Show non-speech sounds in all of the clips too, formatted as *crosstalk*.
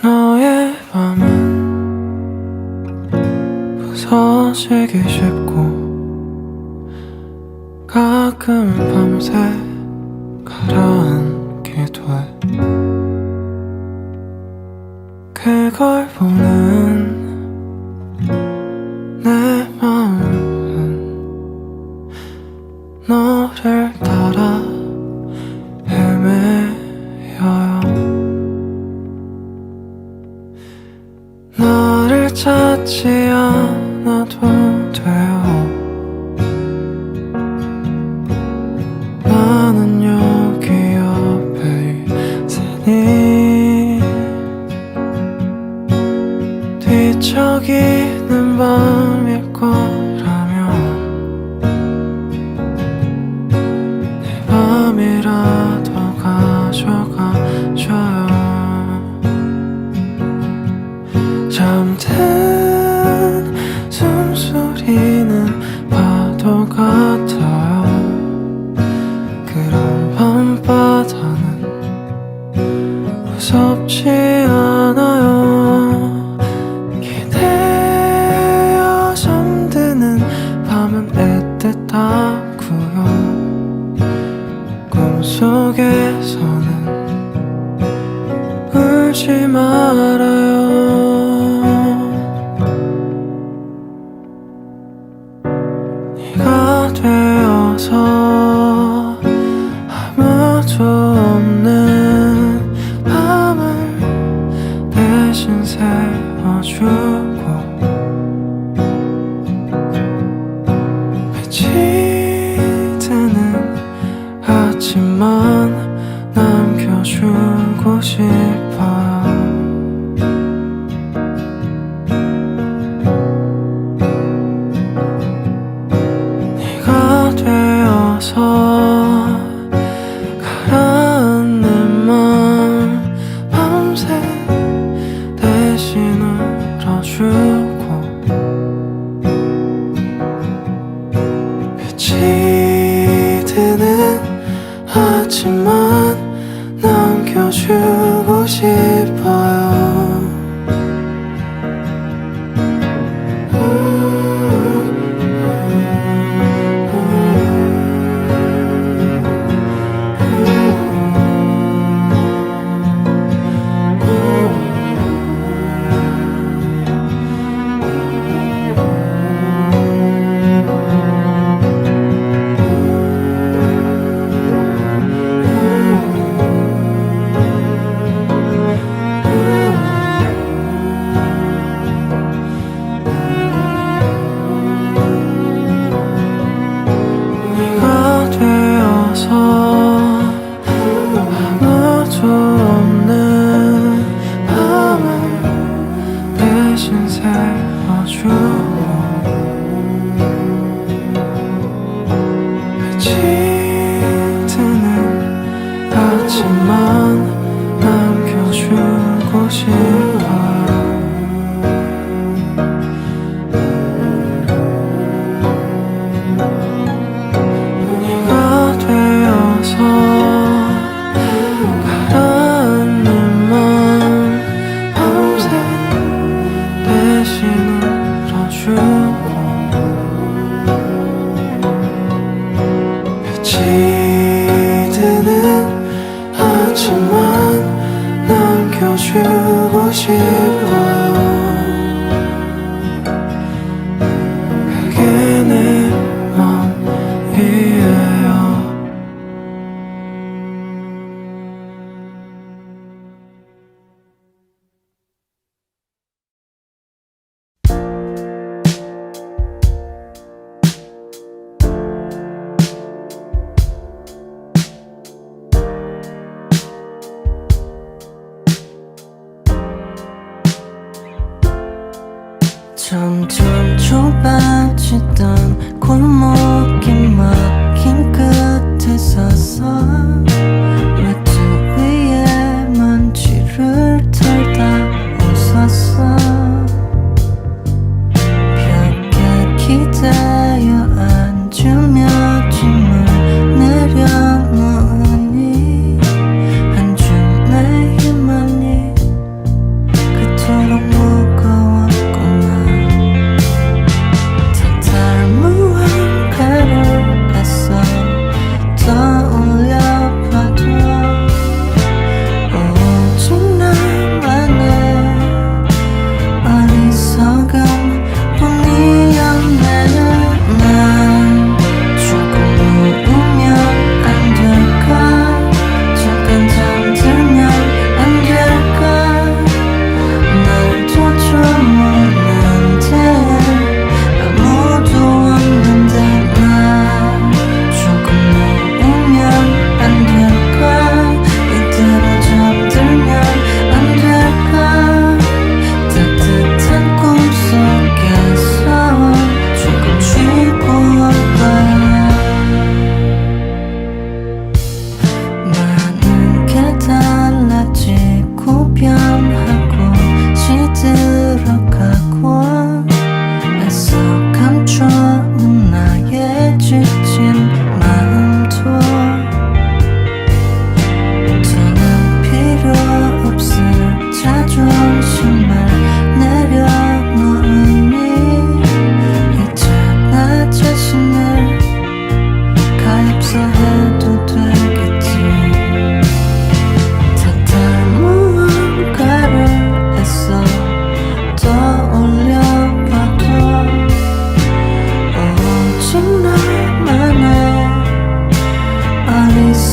너의 밤은 부서지기 쉽고 가끔 밤새 가라앉기도 해. 그걸 보는 주고 싶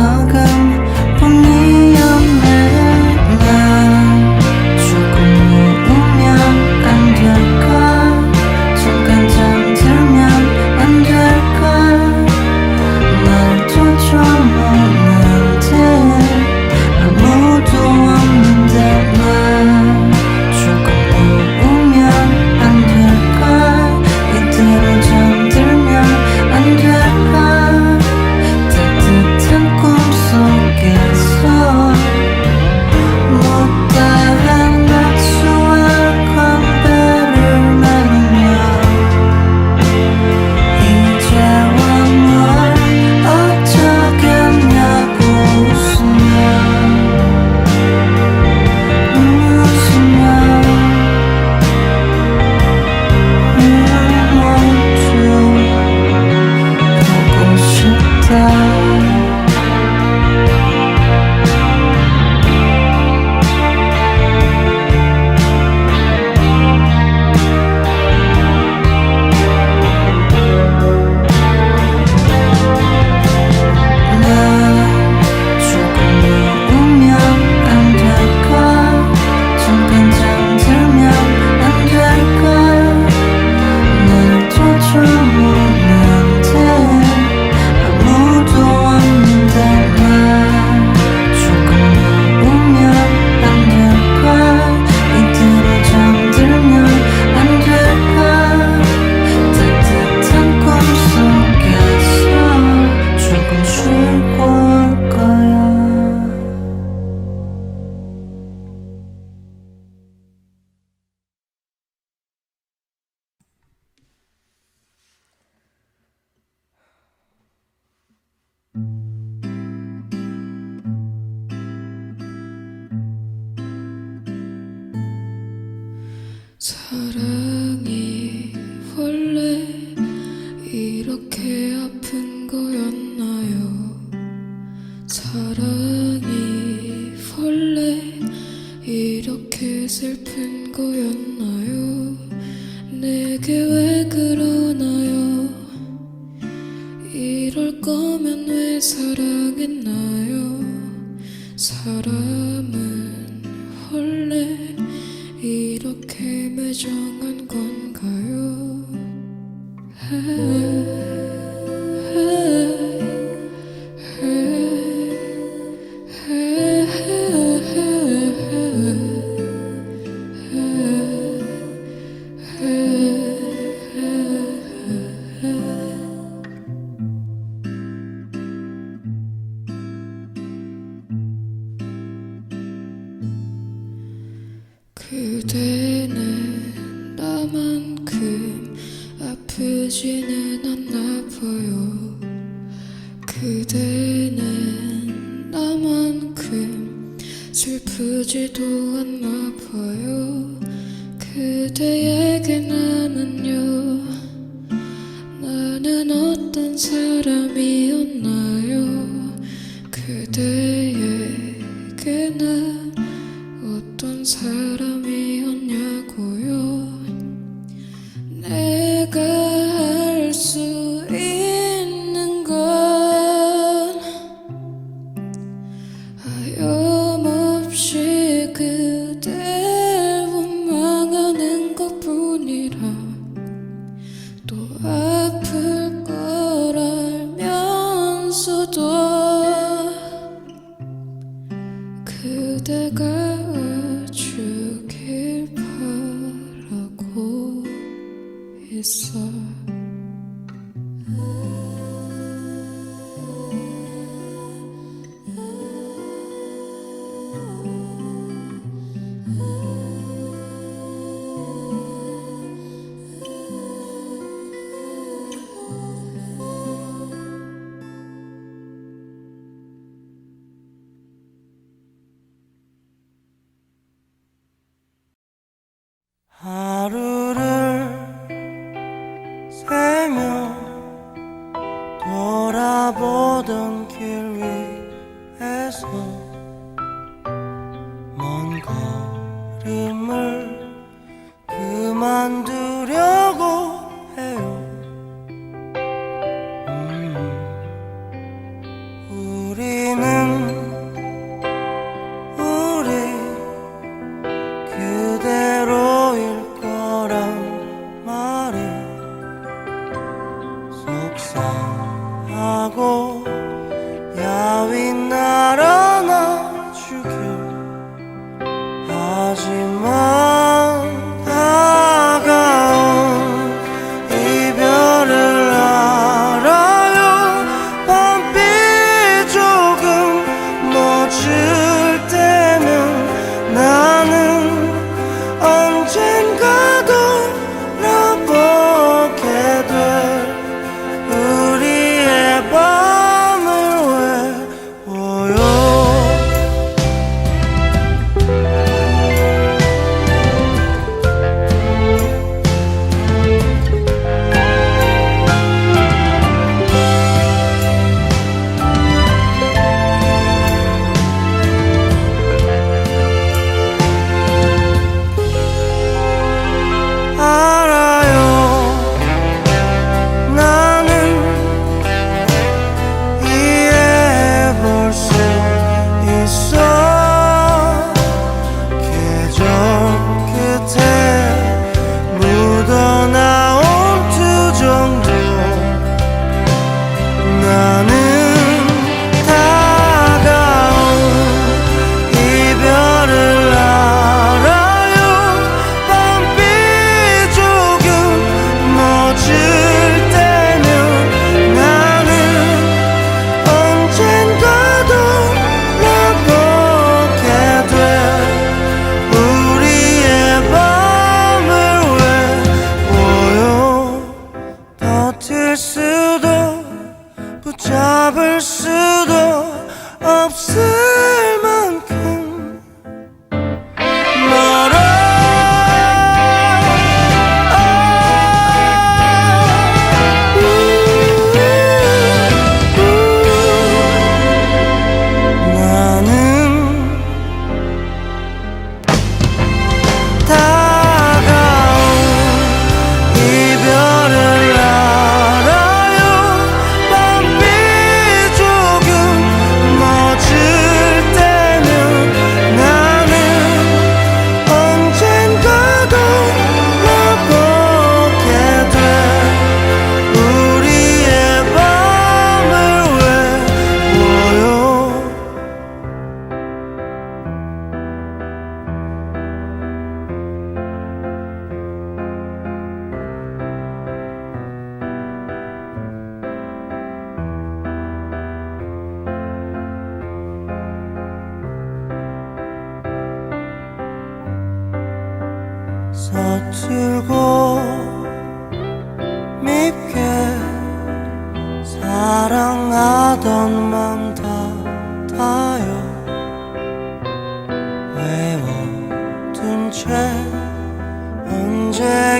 talk 그럴 거면 왜 사랑했나요? 사람은 원래 이렇게 매정 슬프지도 않나 봐요. 그대에게 나는요. 나는 어떤 사람이 isso.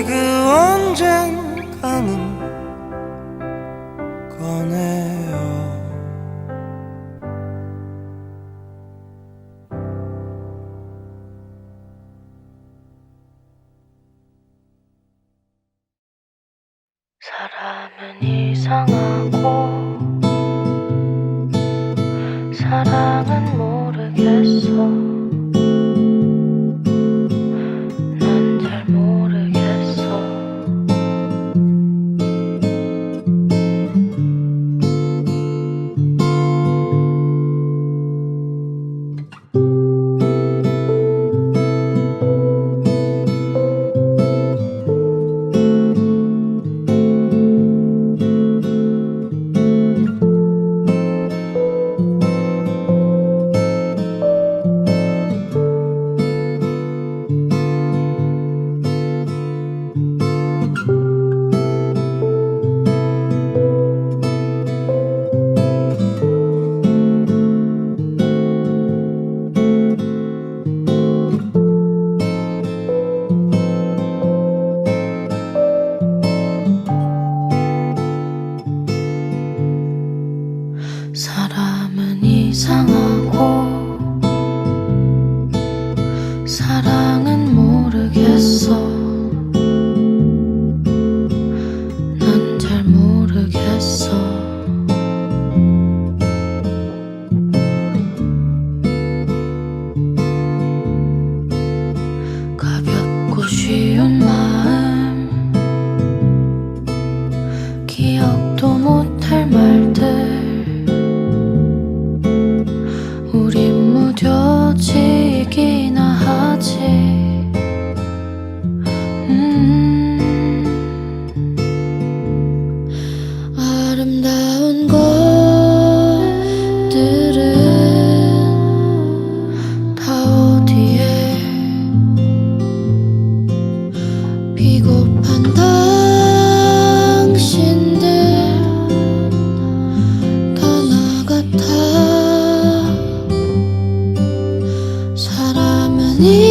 그 언젠가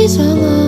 사람은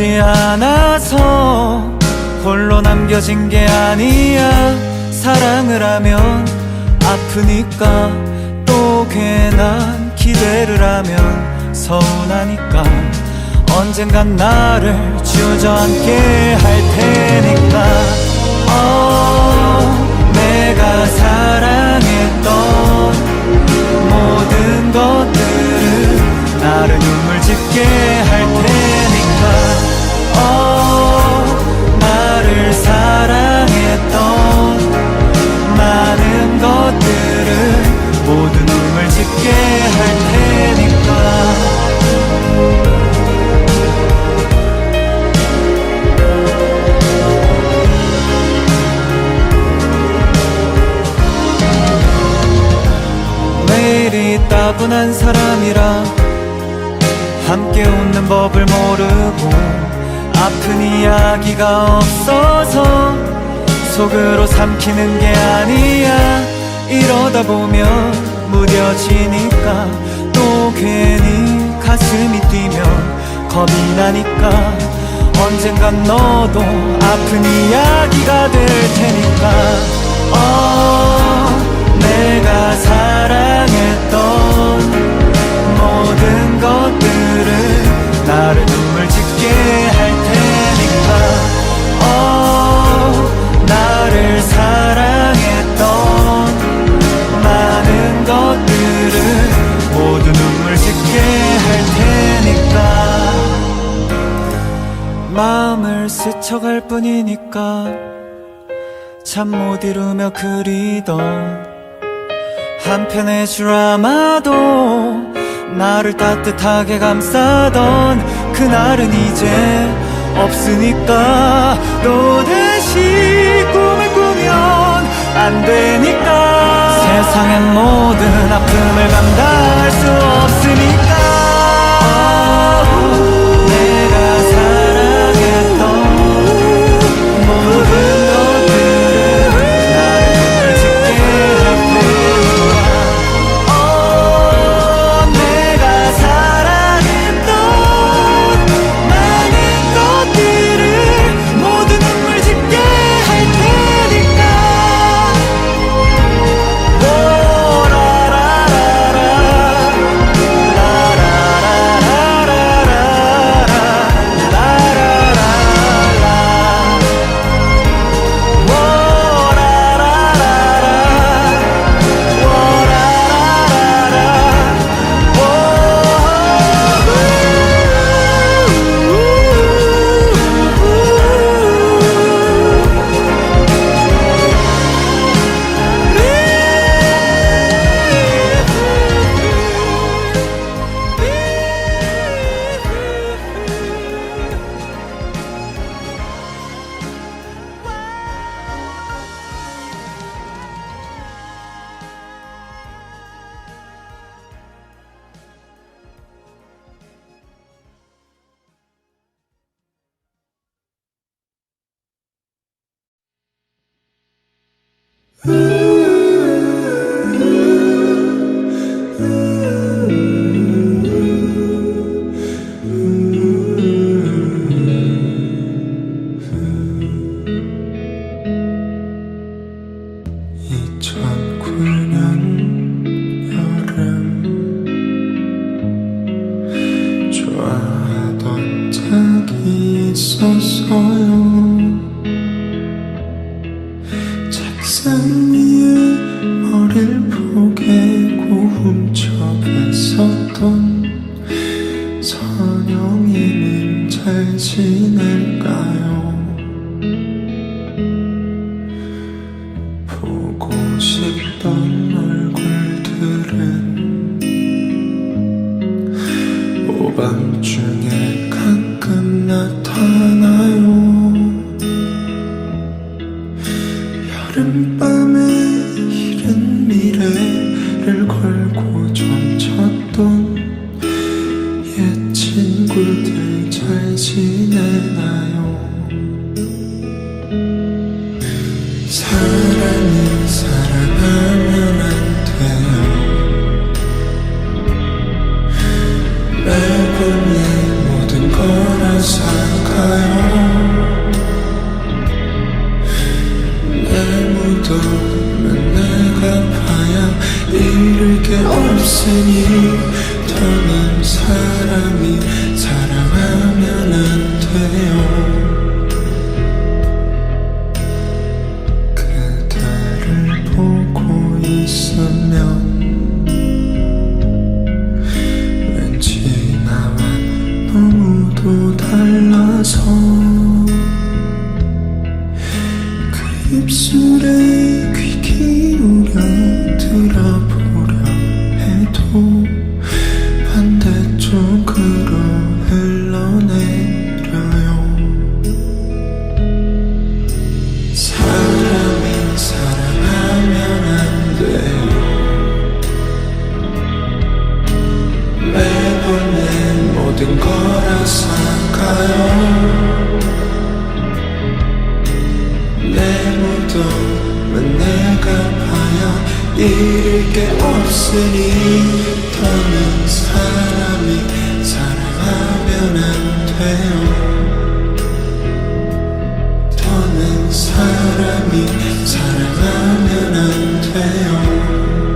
외롭지 않아서 홀로 남겨진 게 아니야. 사랑을 하면 아프니까 또 괜한 기대를 하면 서운하니까. 언젠간 나를 주저앉게 할 테니까. 어, 내가 사랑했던 모든 것들은 나를 눈물 짓게 할 테니까 나를 사랑했던 많은 것들을 모두 눈물 짓게 할 따분한 사람이라 함께 웃는 법을 모르고 아픈 이야기가 없어서 속으로 삼키는 게 아니야. 이러다 보면 무뎌지니까 또 괜히 가슴이 뛰면 겁이 나니까 언젠간 너도 아픈 이야기가 될 테니까. 어 내가 사랑했던 모든 것들은 나를 마음을 스쳐갈 뿐이니까 잠못 이루며 그리던 한편의 드라마도 나를 따뜻하게 감싸던 그날은 이제 없으니까 또 다시 꿈을 꾸면 안 되니까. 세상엔 모든 아픔을 감당할 수 없으니까 Mm-hmm. *laughs* bunch 무슨 일 당한 사람이 곳을까요? 내 무덤은 내가 봐야 잃을 게 없으니 더는 사람이 사랑하면 안 돼요. 더는 사람이 사랑하면 안 돼요.